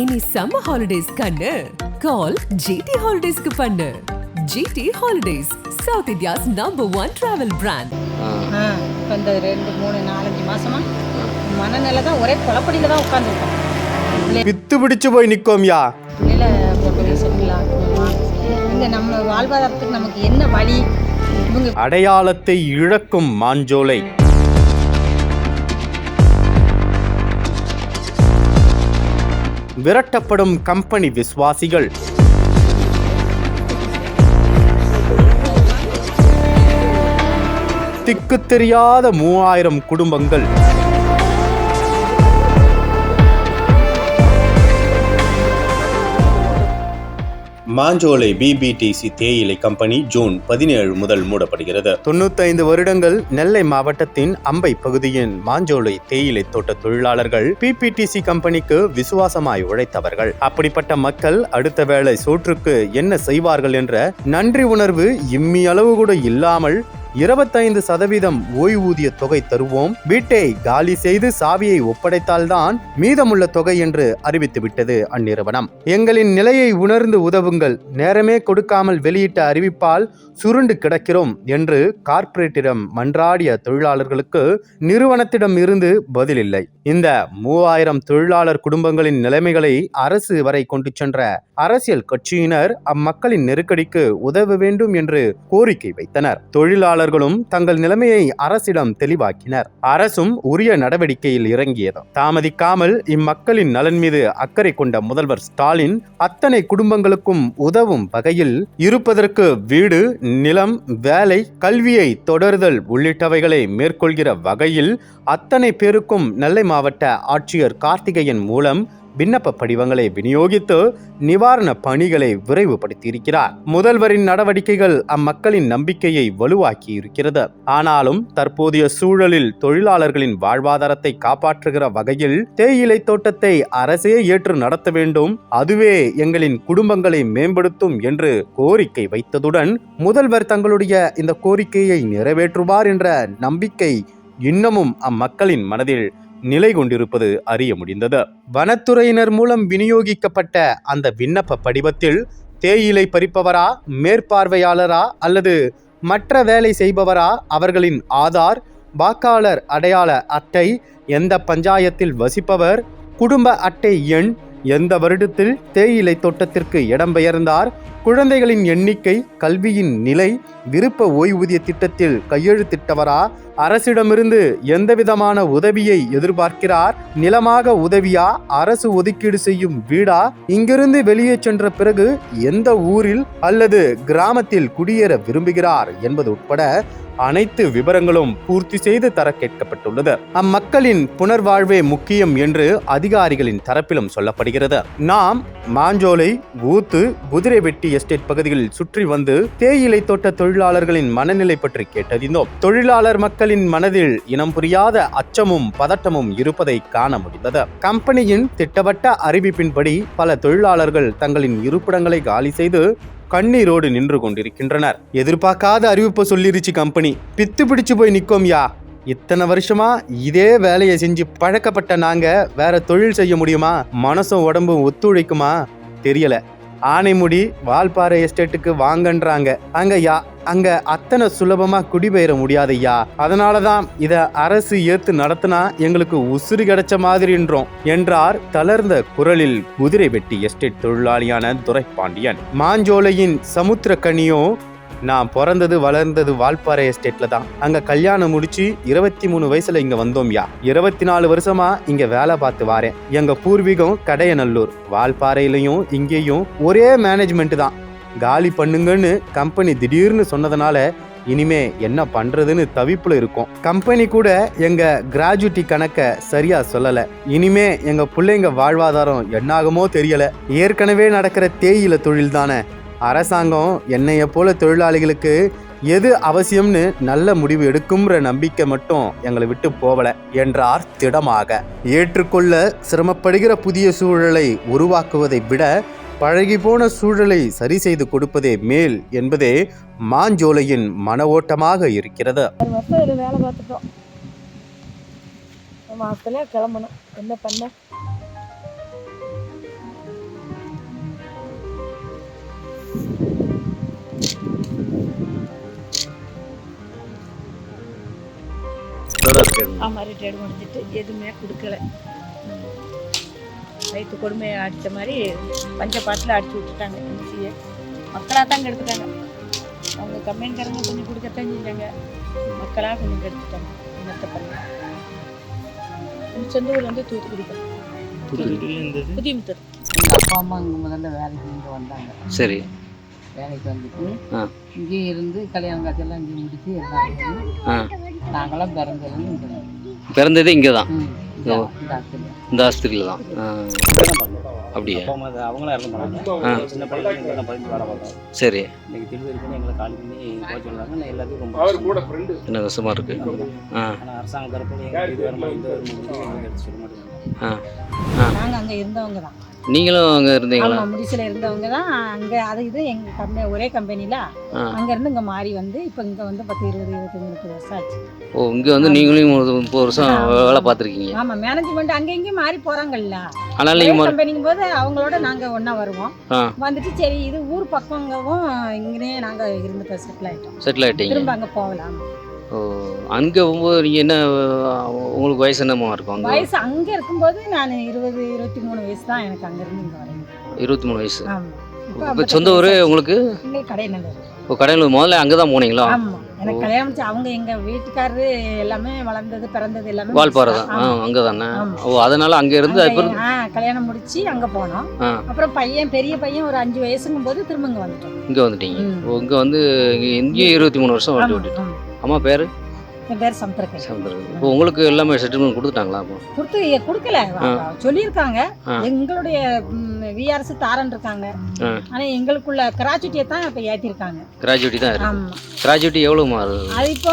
இனி summer holidays கண்ணு. கால் GT ஹாலிடேஸ்க்கு பண்ணு. GT holidays south India's number one travel brand ஆ. இப்போ இந்த ரெண்டு மூணு நாலஞ்சு மாசமா மனநிலை தான் ஒரே குழப்படியில் தான் உட்காந்துருக்கோம் பித்து பிடிச்சு போய் நிற்கோம்யா பிள்ளையில கொண்டு போய் செட்டில் ஆகணுமா இந்த நம்ம வாழ்வாதாரத்துக்கு நமக்கு என்ன வழி? அடையாளத்தை இழக்கும் மாஞ்சோலை. விரட்டப்படும் கம்பெனி விசுவாசிகள். திக்கு தெரியாத மூவாயிரம் குடும்பங்கள். மாஞ்சோலை பிபிடிசி தேயிலை கம்பெனி ஜூன் பதினேழு முதல் மூடப்படுகிறது. தொண்ணூத்தைந்து வருடங்கள் நெல்லை மாவட்டத்தின் அம்பை பகுதியின் மாஞ்சோலை தேயிலை தோட்ட தொழிலாளர்கள் பிபிடிசி கம்பெனிக்கு விசுவாசமாய் உழைத்தவர்கள். அப்படிப்பட்ட மக்கள் அடுத்த வேளை சோற்றுக்கு என்ன செய்வார்கள் என்ற நன்றி உணர்வு இம்மி அளவு கூட இல்லாமல் இருபத்தைந்து சதவீதம் ஓய்வூதிய தொகை தருவோம். வீட்டை காலி செய்து சாவியை ஒப்படைத்தால்தான் மீதமுள்ள தொகை என்று அறிவித்துவிட்டது அந்நிறுவனம். எங்களின் நிலையை உணர்ந்து உதவுங்கள். நேரமே கொடுக்காமல் வெளியிட்ட அறிவிப்பால் சுருண்டு கிடக்கிறோம் என்று கார்ப்பரேட்டிடம் மன்றாடிய தொழிலாளர்களுக்கு நிறுவனத்திடம் இருந்து பதிலில்லை. இந்த மூவாயிரம் தொழிலாளர் குடும்பங்களின் நிலைமைகளை அரசு வரை கொண்டு சென்ற அரசியல் கட்சியினர் அம்மக்களின் நெருக்கடிக்கு உதவ வேண்டும் என்று கோரிக்கை வைத்தனர். தொழிலாளர்களும் தங்கள் நிலைமையை அரசிடம் தெளிவாக்கினர். அரசும் உரிய நடவடிக்கையில் இறங்கியது. தாமதிக்காமல் இம்மக்களின் நலன் மீது அக்கறை கொண்ட முதல்வர் ஸ்டாலின் அத்தனை குடும்பங்களுக்கும் உதவும் வகையில் இருப்பதற்கு வீடு நிலம் வேலை கல்வியை தொடர்தல் உள்ளிட்டவைகளை மேற்கொள்கிற வகையில் அத்தனை பேருக்கும் நெல்லை மாவட்ட ஆட்சியர் கார்த்திகேயன் மூலம் விண்ணப்ப படிவங்களை விநியோகித்து நிவாரண பணிகளை விரைவுபடுத்தியிருக்கிறார். முதல்வரின் நடவடிக்கைகள் அம்மக்களின் நம்பிக்கையை வலுவாக்கி இருக்கிறது ஆனாலும் தற்போதைய சூழலில் தொழிலாளர்களின் வாழ்வாதாரத்தை காப்பாற்றுகிற வகையில் தேயிலை தோட்டத்தை அரசே ஏற்று நடத்த வேண்டும். அதுவே எங்களின் குடும்பங்களை மேம்படுத்தும் என்று கோரிக்கை வைத்ததுடன் முதல்வர் தங்களுடைய இந்த கோரிக்கையை நிறைவேற்றுவார் என்ற நம்பிக்கை இன்னமும் அம்மக்களின் மனதில் நிலை கொண்டிருப்பது அறிய முடிந்தது. வனத்துறையினர் மூலம் விநியோகிக்கப்பட்ட அந்த விண்ணப்ப படிவத்தில் தேயிலை பறிப்பவரா மேற்பார்வையாளரா அல்லது மற்ற வேலை செய்பவரா அவர்களின் ஆதார் வாக்காளர் அடையாள அட்டை எந்த பஞ்சாயத்தில் வசிப்பவர் குடும்ப அட்டை எண் எந்த வருடத்தில் தேயிலை தோட்டத்திற்கு இடம்பெயர்ந்தார் குழந்தைகளின் எண்ணிக்கை கல்வியின் நிலை விருப்ப ஓய்வூதிய திட்டத்தில் கையெழுத்திட்டவரா? அரசிடமிருந்து எந்தவிதமான உதவியை எதிர்பார்க்கிறார்? நிலமாக உதவியா? அரசு ஒதுக்கீடு செய்யும் வீடா? இங்கிருந்து வெளியே சென்ற பிறகு எந்த ஊரில் அல்லது கிராமத்தில் குடியேற விரும்புகிறார் என்பது உட்பட அனைத்து விவரங்களும் பூர்த்தி செய்து தர கேட்கப்பட்டுள்ளது. அம்மக்களின் புனர்வாழ்வே முக்கியம் என்று அதிகாரிகளின் தரப்பிலும் சொல்லப்படுகிறது. நாம் மாஞ்சோலை ஊத்து குதிரைவெட்டி எஸ்டேட் பகுதிகளில் சுற்றி வந்து தேயிலை தோட்ட தொழிலாளர்களின் மனநிலை பற்றி கேட்டறிந்தோம். தொழிலாளர் மக்களின் மனதில் இனம் புரியாத அச்சமும் பதட்டமும் இருப்பதை காண முடிந்தது. கம்பெனியின் திட்டவட்ட அறிவிப்பின்படி பல தொழிலாளர்கள் தங்களின் இருப்பிடங்களை காலி செய்து கண்ணீரோடு நின்று கொண்டிருக்கின்றனர். எதிர்பார்க்காத அறிவிப்பை சொல்லிருச்சு கம்பெனி. பித்து பிடிச்சு போய் நிக்கோம்யா இத்தனை வருஷமா இதே வேலையை செஞ்சு பழக்கப்பட்ட நாங்க வேற தொழில் செய்ய முடியுமா? மனசும் உடம்பும் ஒத்துழைக்குமா? தெரியல. ஆனைமுடி வால்பாறை எஸ்டேட்டுக்கு வாங்கன்றாங்க. அங்க யா அங்க அத்தனை சுலபமா குடிபெயர முடியாது ஐயா அதனாலதான் இத அரசு ஏத்து நடத்தினா எங்களுக்கு உசுறு கிடைச்ச மாதிரின்றோம் என்றார் தளர்ந்த குரலில் குதிரை வெட்டி எஸ்டேட் தொழிலாளியான துரைப்பாண்டியன். மாஞ்சோலையின் சமுத்திரக்கனியோ நான் பிறந்தது வளர்ந்தது வால்பாறை எஸ்டேட்ல தான். அங்க கல்யாணம் முடிச்சு இருபத்தி மூணு வயசுல இங்க வந்தோம்யா இருபத்தி நாலு வருஷமா இங்க வேலை பார்த்து வாரேன். எங்க பூர்வீகம் கடையநல்லூர். வால்பாறையிலையும் இங்கேயும் ஒரே மேனேஜ்மெண்ட் தான். காலி பண்ணுங்கன்னு கம்பெனி திடீர்னு சொன்னதுனால இனிமே என்ன பண்றதுன்னு தவிப்புல இருக்கும். கம்பெனி கூட எங்க கிராஜுவிட்டி கணக்க சரியா சொல்லல. இனிமே எங்க பிள்ளைங்க வாழ்வாதாரம் என்னாகுமோ தெரியல. ஏற்கனவே நடக்கிற தேயிலை தொழில் தானே. அரசாங்கம் என்னைய போல தொழிலாளிகளுக்கு எது அவசியம்னு நல்ல முடிவு எடுக்கும்ன்ற நம்பிக்கை மட்டும் எங்களை விட்டு போகல என்றார் திடமாக. ஏற்றுக்கொள்ள சிரமப்படுகிற புதிய சூழலை உருவாக்குவதை விட பழகி போன சூழலை சரி செய்து கொடுப்பதே மேல் என்பதே மாஞ்சோலையின் மன ஓட்டமாக இருக்கிறது. வேலை பார்த்துட்டோம். கிளம்பணும். என்ன பண்ண? ஆமாம் ரிட்டையர்டு முடிஞ்சிட்டு எதுவுமே கொடுக்கல. வயிற்று கொடுமையை அடித்த மாதிரி பஞ்ச பாட்டில் அடிச்சு விட்டுட்டாங்க எம்சியை மக்களாக தான் கெடுத்துட்டாங்க அவங்க கம்பெனிக்காரங்க கொஞ்சம் கொடுக்கத்தான் செஞ்சாங்க. மக்களாக கொஞ்சம் கெடுத்துட்டாங்க மற்ற பண்ண? சொந்த ஊர் வந்து தூத்துக்குடி புதியமுத்தர். எங்கள் அப்பா அம்மா இங்கே முதல்ல வேலைக்கு இங்கே வந்தாங்க. சரி. வேலைக்கு வந்துட்டு ஆ. இங்கேயே இருந்து கல்யாணம் காட்சியெல்லாம் இங்கே முடிச்சு எல்லாம் நாங்களாம் இங்கே தான். பிறந்ததே இங்கே தான் இந்த இந்த. இந்த ஆஸ்பத்திரியில் தான்? அப்படியா? அவங்களாம் இறந்து போனாங்க. ஆ. சின்ன பையன் இங்கே தான் பதினஞ்சு வேலை பார்த்தோம் சரி. இன்னைக்கு டெலிவரி பண்ணி எங்களை கால் பண்ணி போக சொன்னாங்க நான் எல்லாத்தையும் ரொம்ப என்ன கஷ்டமாக இருக்கு? ஆ. ஆனால் அரசாங்க தரப்பில் எங்களுக்கு இது வரமா இந்த ஒரு முடிவு எங்களுக்கு எடுத்து சொல்ல ஆ நாங்கள் அங்கே இருந்தவங்க தான். நீங்களும் அங்கே இருந்தீங்களா? ஆமாம் முடிச்சில் இருந்தவங்க தான். அங்கே அது இது எங்கள் கம்பெனி ஒரே கம்பெனியில் ஆ. அங்கேருந்து இங்கே மாறி வந்து இப்போ இங்கே வந்து பத்து இருபது இருபத்தஞ்சி முப்பது வருஷம் ஆச்சு. ஓ இங்கே வந்து நீங்களும் ஒரு முப்பது வருஷம் வேலை பார்த்துருக்கீங்க. ஆமாம் மேனேஜ்மெண்ட் அங்கே இங்கேயும் மாறி போகிறாங்கல்ல ஆனால் நீங்கள் கம்பெனிங்கும் போது அவங்களோட நாங்கள் ஒன்றா வருவோம். வந்துட்டு சரி இது ஊர் பக்கங்கவும் இங்கேயே நாங்கள் இருந்து செட்டில் ஆகிட்டோம் செட்டில் ஆகிட்டீங்க திரும்ப அங்கே போகலாம். அங்கே போகும்போது நீங்கள் என்ன உங்களுக்கு வயசு என்னமா இருக்கும் அங்கே? வயசு அங்கே இருக்கும்போது நான் இருபது இருபத்தி மூணு வயசு தான் எனக்கு அங்கேருந்து இங்கே வரேன் இருபத்தி மூணு வயசு. இப்போ சொந்த ஊர் உங்களுக்கு? இங்கே கடைநல்லூர் இப்போ கடையில் முதல்ல அங்கே தான் போனீங்களா? ஆமாம் எனக்கு கல்யாணம் முடிச்சு அவங்க எங்கள் வீட்டுக்காரரு எல்லாமே வளர்ந்தது பிறந்தது எல்லாமே வால்பாறை தான் ஆ. அங்கே தானே. ஓ அதனால அங்கே இருந்து ஆ கல்யாணம் முடிச்சு அங்கே போனோம். அப்புறம் பையன் பெரிய பையன் ஒரு அஞ்சு வயசுங்கும் போது திரும்ப இங்கே வந்துட்டோம். இங்கே வந்துட்டீங்க. இங்கே வந்து இங்கே இங்கேயும் இருபத்தி மூணு வருஷம் வண்டி ஆமா, ஓட்டிட்டு ஆமா. அம்மா பேர்? என் பேர் சமுத்திரக்கை இப்போ உங்களுக்கு எல்லாமே செட்டில்மெண்ட் கொடுத்துட்டாங்களா அப்போ? கொடுத்து கொடுக்கல. சொல்லியிருக்காங்க. எங்களுடைய விஆர்எஸ் தாரன் இருக்காங்க. ஆ. ஆனா எங்களுக்குள்ள கிராச்சுட்டியை தான் இப்ப ஏத்திருக்காங்க. கிராஜுவிட்டி தான் இருக்கு. ஆமா. கிராஜுவிட்டி எவ்வளோ மாறு அது இப்போ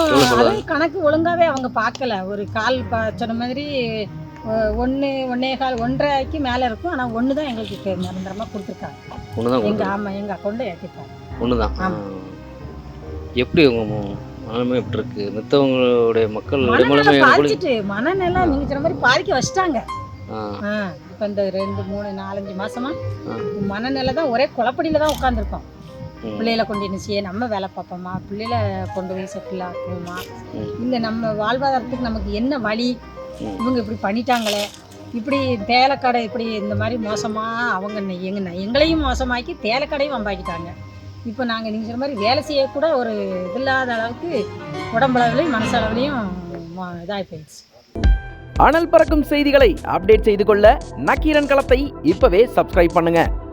கணக்கு ஒழுங்காவே அவங்க பார்க்கல. ஒரு கால் சொன்ன மாதிரி ஒ- ஒண்ணு ஒன்னே கால் ஒன்றரைக்கு மேல இருக்கும். ஆனா ஒண்ணு தான் எங்களுக்கு இப்ப நிரந்தரமா கொடுத்துருக்காங்க. ஒன்று தான் எங்க கொடுக்குறேன் ஆமா எங்க அக்கௌண்ட்ல ஏத்திருக்காங்க. ஒன்று தான் ஆமா. எப்படி உங்க நிலைமை எப்படி இருக்கு மித்தவங்களுடைய மக்கள் மனநிலை நிலைமை பாதிச்சுட்டு நீங்க சொன்ன மாதிரி பாதிக்க வச்சிட்டாங்க. இப்ப இந்த ரெண்டு மூணு நாலஞ்சு மாசமா. மனநிலை தான் ஒரே குழப்படியில தான் உட்காந்துருக்கோம். பிள்ளைகளை கொண்டு என்ன நம்ம வேலை பார்ப்போமா? பிள்ளைகளை கொண்டு போய் செட்டில் ஆக்குவோமா. இல்லை நம்ம வாழ்வாதாரத்துக்கு நமக்கு என்ன வழி. இவங்க இப்படி பண்ணிட்டாங்களே. இப்படி தேலக்கடை இப்படி இந்த மாதிரி மோசமாக அவங்க எங்க எங்களையும் மோசமாக்கி தேலக்கடையும் வம்பாக்கிட்டாங்க. இப்போ நாங்கள் நீங்கள் சொன்ன மாதிரி வேலை செய்யக்கூட ஒரு இது இல்லாத அளவுக்கு உடம்பளவுலையும் மனசளவுலையும் இதாகி போயிடுச்சு. அனல் பறக்கும் செய்திகளை அப்டேட் செய்து கொள்ள நக்கீரன் களத்தை இப்பவே சப்ஸ்கிரைப் பண்ணுங்க.